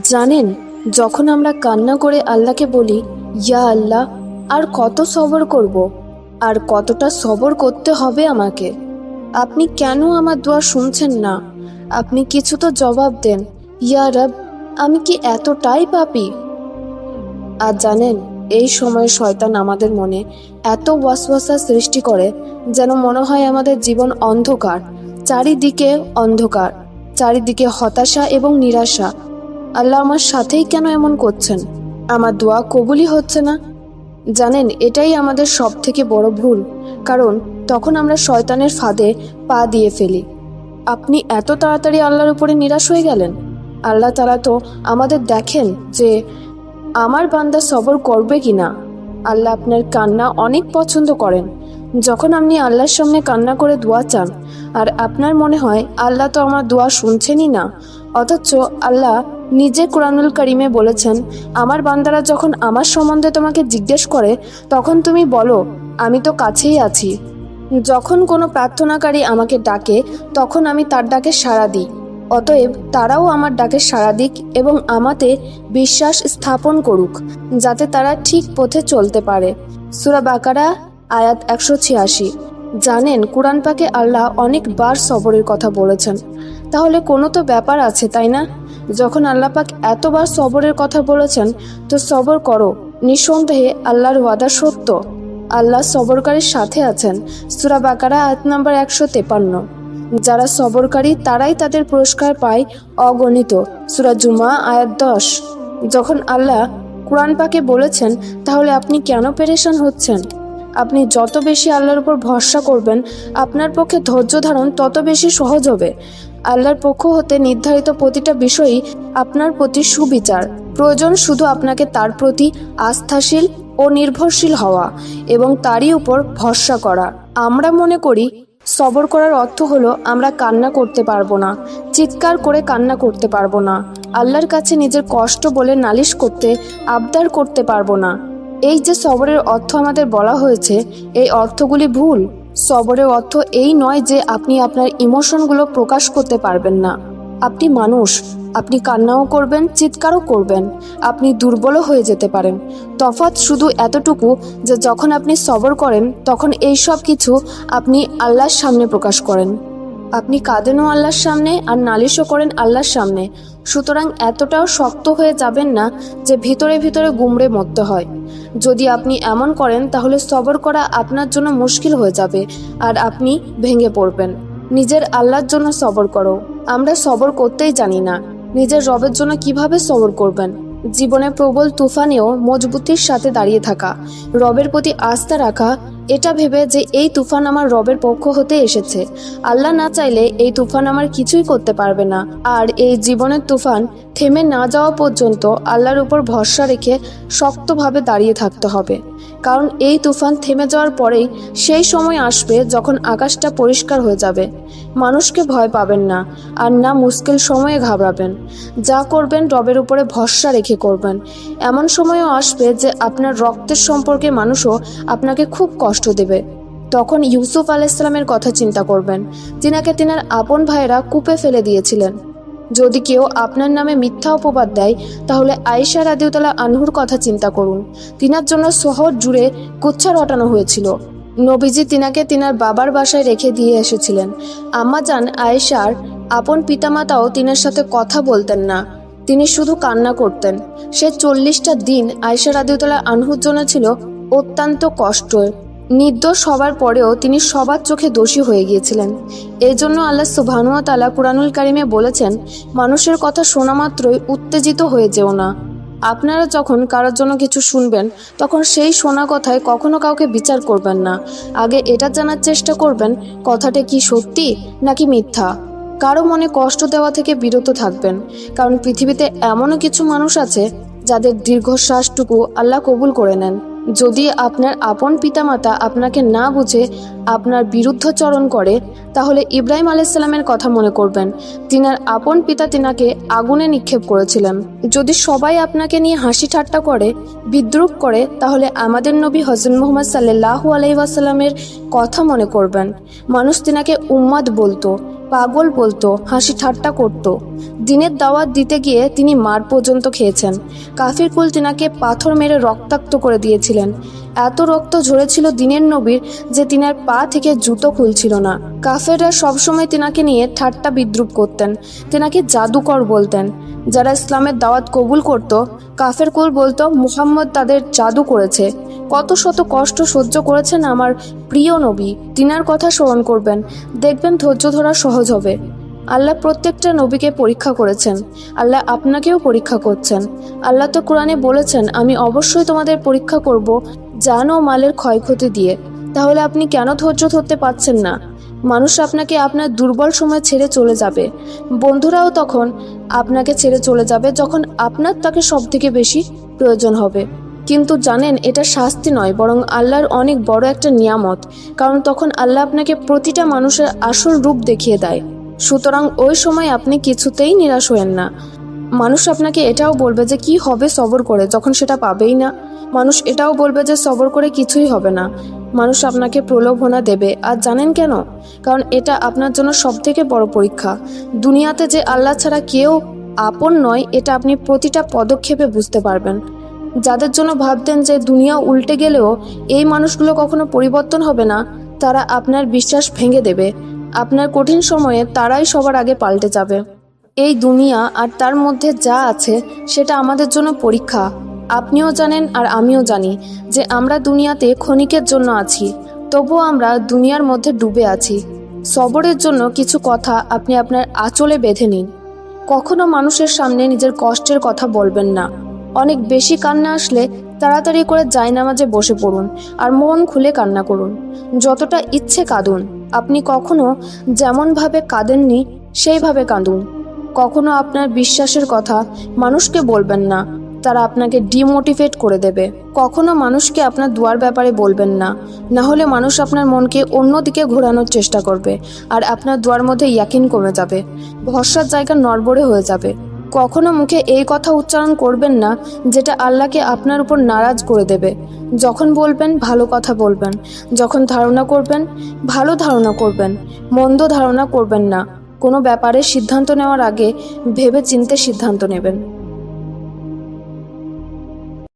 জানেন, যখন আমরা কান্না করে আল্লাহকে বলি, ইয়া আল্লাহ, আর কত সবর করব? আর কতটা সবর করতে হবে আমাকে? আপনি কেন আমার দোয়া শুনছেন না? আপনি কিছু তো জবাব দেন, ইয়া রব, আমি কি এতটাই পাপি? আর জানেন, এই সময় শয়তান আমাদের মনে এত ওয়াসওয়াসা সৃষ্টি করে, যেন মনে হয় আমাদের জীবন অন্ধকার, চারিদিকে অন্ধকার, চারিদিকে হতাশা এবং নিরাশা। আল্লাহ আমার সাথেই কেন এমন করছেন? আমার দোয়া কবুলই হচ্ছে না। জানেন, এটাই আমাদের সব থেকে বড় ভুল, কারণ তখন আমরা শয়তানের ফাঁদে পা দিয়ে ফেলি। আপনি এত তাড়াতাড়ি আল্লাহর উপরে নিরাশ হয়ে গেলেন? আল্লাহ তারা তো আমাদের দেখেন যে আমার বান্দা সবর করবে কি না আল্লাহ আপনার কান্না অনেক পছন্দ করেন। যখন আপনি আল্লাহর সামনে কান্না করে দোয়া চান, আর আপনার মনে হয়, আল্লাহ তো আমার দোয়া শুনছেনই না। অথচ আল্লাহ নিজে কোরআনুল করিমে বলেছেন, আমার বান্দারা যখন আমার সম্বন্ধে তোমাকে জিজ্ঞেস করে, তখন তুমি বলো, আমি তো কাছেই আছি। যখন কোনো প্রার্থনাকারী আমাকে ডাকে, তখন আমি তার ডাকে সাড়া দিই। অতএব তারাও আমার ডাকে সাড়া দিক এবং আমাতে বিশ্বাস স্থাপন করুক, যাতে তারা ঠিক পথে চলতে পারে। সুরা বাকারা আয়াত একশো ছিয়াশি। জানেন, কোরআন পাকে আল্লাহ অনেকবার সবরের কথা বলেছেন। তাহলে কোনো তো ব্যাপার আছে, তাই না? যখন আল্লাহ পাক এতবার সবরের কথা বলেছেন, তো সবর করো। নিঃসন্দেহে আল্লাহর ওয়াদা সত্য। আল্লাহ সবরকারীর সাথে আছেন। সুরা বাকারা, আয়াত নাম্বার একশো তেপান্ন। যারা সবরকারী, তারাই তাদের পুরস্কার পায় অগণিত। সুরা জুমা, আয়াত দশ। যখন আল্লাহ কোরআন পাকে বলেছেন, তাহলে আপনি কেন পেরেশান হচ্ছেন? আপনি যত বেশি আল্লাহর উপর ভরসা করবেন, আপনার পক্ষে ধৈর্য ধারণ তত বেশি সহজ হবে। আল্লাহর পক্ষ হতে নির্ধারিত প্রতিটা বিষয়ই আপনার প্রতি সুবিচার। প্রয়োজন শুধু আপনাকে তার প্রতি আস্থাশীল ও নির্ভরশীল হওয়া এবং তারই উপর ভরসা করা। আমরা মনে করি, সবর করার অর্থ হলো আমরা কান্না করতে পারব না, চিৎকার করে কান্না করতে পারব না, আল্লাহর কাছে নিজের কষ্ট বলে নালিশ করতে, আবদার করতে পারব না। এই যে সবরের অর্থ আমাদের বলা হয়েছে, এই অর্থগুলি ভুল। সবরের অর্থ এই নয় যে আপনি আপনার ইমোশনগুলো প্রকাশ করতে পারবেন না। আপনি মানুষ, আপনি কান্নাও করবেন, চিৎকারও করবেন, আপনি দুর্বলও হয়ে যেতে পারেন। তফাৎ শুধু এতটুকু যে যখন আপনি সবর করেন, তখন এই সব কিছু আপনি আল্লাহর সামনে প্রকাশ করেন। আপনি কাঁদেনও আল্লাহর সামনে আর নালিশও করেন আল্লাহর সামনে। সুতরাং এতটাও শক্ত হয়ে যাবেন না যে ভিতরে ভিতরে গুমড়ে মরতে হয়। যদি আপনি এমন করেন, তাহলে সবর করা আপনার জন্য মুশকিল হয়ে যাবে আর আপনি ভেঙে পড়বেন। নিজের আল্লাহর জন্য সবর করো। আমরা সবর করতেই জানি না, নিজের রবের জন্য কীভাবে সবর করবেন? জীবনে প্রবল তুফানেও মজবুতির সাথে দাঁড়িয়ে থাকা, রবের প্রতি আস্থা রাখা এটা ভেবে যে এই তুফান আমার রবের পক্ষ হতে এসেছে। আল্লাহ না চাইলে এই তুফান আমার কিছুই করতে পারবে না। আর এই জীবনের তুফান থেমে না যাওয়া পর্যন্ত আল্লাহর উপর ভরসা রেখে শক্তভাবে দাঁড়িয়ে থাকতে হবে। কারণ এই তুফান থেমে যাওয়ার পরেই সেই সময় আসবে যখন আকাশটা পরিষ্কার হয়ে যাবে। মানুষকে ভয় পাবেন না আর না মুশকিল সময়ে ঘাবড়াবেন। যা করবেন রবের উপরে ভরসা রেখে করবেন। এমন সময়ও আসবে যে আপনার রক্তের সম্পর্কে মানুষও আপনাকে খুব কষ্ট দেবে। তখন ইউসুফ আলাইসালামের কথা চিন্তা করবেন। তিনাকে তিনার আপন ভাইয়েরা কূপে ফেলে দিয়েছিলেন। যদি কেউ আপনার নামে মিথ্যা অপবাদ দেয়, তাহলে আয়েশা রাদিউতালা আনহুর কথা চিন্তা করুন। তিনার জন্য শহর জুড়ে কুচ্ছা রটানো হয়েছিল। নবীজি তিনাকে তিনার বাবার বাসায় রেখে দিয়ে এসেছিলেন। আম্মা যান আয়েশার আপন পিতামাতাও তিনার সাথে কথা বলতেন না। তিনি শুধু কান্না করতেন। সে চল্লিশটা দিন আয়েশা রাদিউতালা আনহুর জন্য ছিল অত্যন্ত কষ্ট। নির্দোষ হবার পরেও তিনি সবার চোখে দোষী হয়ে গিয়েছিলেন। এই জন্য আল্লাহ সুবহানুয়া তালা কুরআনুল কারিমে বলেছেন, মানুষের কথা শোনা মাত্রই উত্তেজিত হয়ে যেও না। আপনারা যখন কারোর জন্য কিছু শুনবেন, তখন সেই শোনা কথায় কখনো কাউকে বিচার করবেন না। আগে এটা জানার চেষ্টা করবেন, কথাটা কি সত্যি নাকি মিথ্যা? কারও মনে কষ্ট দেওয়া থেকে বিরত থাকবেন, কারণ পৃথিবীতে এমনও কিছু মানুষ আছে যাদের দীর্ঘশ্বাসটুকু আল্লাহ কবুল করে নেন। যদি আপনার আপন পিতামাতা আপনাকে না বুঝে, আপনার বিরুদ্ধচরণ করে, তাহলে ইব্রাহিম আলাইসাল্লামের কথা মনে করবেন। তিনার আপন পিতা তিনাকে আগুনে নিক্ষেপ করেছিলেন। যদি সবাই আপনাকে নিয়ে হাসি ঠাট্টা করে, বিদ্রুপ করে, তাহলে আমাদের নবী হজরত মোহাম্মদ সাল্লাহু আলাইসাল্লামের কথা মনে করবেন। মানুষ তিনাকে উম্মাদ বলতো। পাগল বলতো, হাসি ঠাট্টা করত। দিনের দাওয়াত দিতে গিয়ে তিনি মার পর্যন্ত খেয়েছেন। কাফির কুল তিনাকে পাথর মেরে রক্তাক্ত করে দিয়েছিলেন। এত রক্ত ঝরেছিল দিনের নবীর যে তিনার পা থেকে জুতো খুলছিল না। কাফেররা সবসময় তিনাকে নিয়ে ঠাট্টা বিদ্রুপ করতেন, তিনাকে জাদুকর বলতেন। যারা ইসলামের দাওয়াত কবুল করত, কাফের কুল বলতো, মুহাম্মদ তাদের জাদু করেছে। কত শত কষ্ট সহ্য করেছেন আমার প্রিয় নবী। তিনার কথা স্মরণ করবেন। দেখবেন ধৈর্য ধরা সহজ হবে। আল্লাহ প্রত্যেকটা নবীকে পরীক্ষা করেছেন। আল্লাহ আপনাকেও পরীক্ষা করছেন। আল্লাহ তো কোরআনে বলেছেন, আমি অবশ্যই তোমাদের পরীক্ষা করব জান ও মালের ক্ষয়ক্ষতি দিয়ে। তাহলে আপনি কেন ধৈর্য ধরতে পারছেন না? মানুষ আপনাকে আপনার দুর্বল সময় ছেড়ে চলে যাবে। বন্ধুরাও তখন আপনাকে ছেড়ে চলে যাবে যখন আপনার তাকে সব থেকে বেশি প্রয়োজন হবে। কিন্তু জানেন, এটা শাস্তি নয়, বরং আল্লাহর অনেক বড় একটা নিয়ামত, কারণ তখন আল্লাহ আপনাকে প্রতিটা মানুষের আসল রূপ দেখিয়ে দেয়। সুতরাং ওই সময় আপনি কিছুতেই নিরাশ হয়েন না। মানুষ আপনাকে এটাও বলবে যে, কি হবে সবর করে, যখন সেটা পাবেই না? মানুষ এটাও বলবে যে, সবর করে কিছুই হবে না। মানুষ আপনাকে প্রলোভনা দেবে, আর জানেন কেন? কারণ এটা আপনার জন্য সব থেকে বড় পরীক্ষা। দুনিয়াতে যে আল্লাহ ছাড়া কেউ আপন নয়, এটা আপনি প্রতিটা পদক্ষেপে বুঝতে পারবেন। যাদের জন্য ভাবতেন যে দুনিয়া উল্টে গেলেও এই মানুষগুলো কখনো পরিবর্তন হবে না, তারা আপনার বিশ্বাস ভেঙে দেবে। আপনার কঠিন সময়ে তারাই সবার আগে পাল্টে যাবে। এই দুনিয়া আর তার মধ্যে যা আছে, সেটা আমাদের জন্য পরীক্ষা। আপনিও জানেন আর আমিও জানি যে আমরা দুনিয়াতে ক্ষণিকের জন্য আছি, তবুও আমরা দুনিয়ার মধ্যে ডুবে আছি। সবরের জন্য কিছু কথা আপনি আপনার আঁচলে বেঁধে নিন। কখনো মানুষের সামনে নিজের কষ্টের কথা বলবেন না। অনেক বেশি কান্না আসলে তাড়াতাড়ি করে জায়নামাজে বসে পড়ুন আর মন খুলে কান্না করুন। যতটা ইচ্ছে কাঁদুন। আপনি কখনো যেমনভাবে কাঁদেননি, সেইভাবে কাঁদুন। কখনো আপনার বিশ্বাসের কথা মানুষকে বলবেন না, তারা আপনাকে ডিমোটিভেট করে দেবে। কখনো মানুষকে আপনার দুয়ার ব্যাপারে বলবেন না না হলে মানুষ আপনার মনকে অন্যদিকে ঘোরানোর চেষ্টা করবে আর আপনার দুয়ার মধ্যে ইয়াকিন কমে যাবে। ভরসার জায়গা নড়বড়ে হয়ে যাবে। কখনো মুখে এই কথা উচ্চারণ করবেন না, যেটা আল্লাহকে আপনার উপর নারাজ করে দেবে। যখন বলবেন, ভালো কথা বলবেন। যখন ধারণা করবেন, ভালো ধারণা করবেন। মন্দ ধারণা করবেন না। কোনো ব্যাপারে সিদ্ধান্ত নেওয়ার আগে ভেবে চিনতে সিদ্ধান্ত নেবেন।